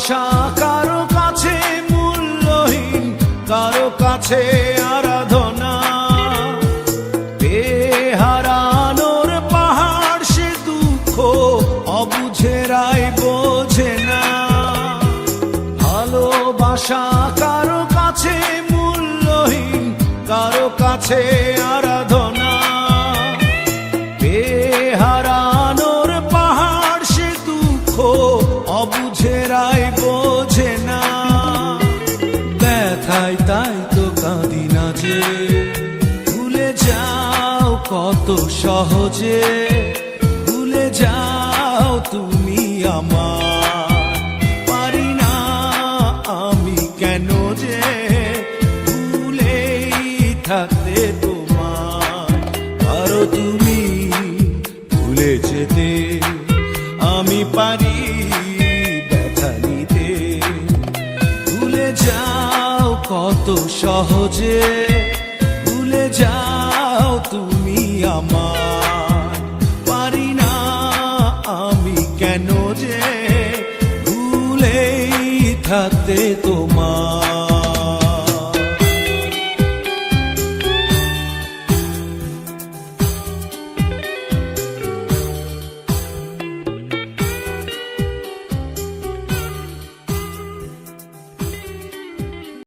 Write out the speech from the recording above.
ভালোবাসা কারও কাছে মূল্যহীন, কারও কাছে আরাধনা। বেহারানোর পাহাড়, সে দুঃখ অবুঝেরাই বোঝে না। ভালোবাসা, কারও কাছে মূল্যহীন, কারও কাছে অবুঝেরাই বোঝে না। ব্যথায় তাই তো কাঁদি না যে। ভুলে যাও কত সহজে। ভুলে যাও তুমি আমার। পারি না আমি কেন যে ভুলেই থাকতে তোমার। আরও তুমি ভুলে যেতে আমি পারি কত সহজে ভুলে যাও তুমি আমার। পারি না আমি কেন যে ভুলেই থাকতে তোমার।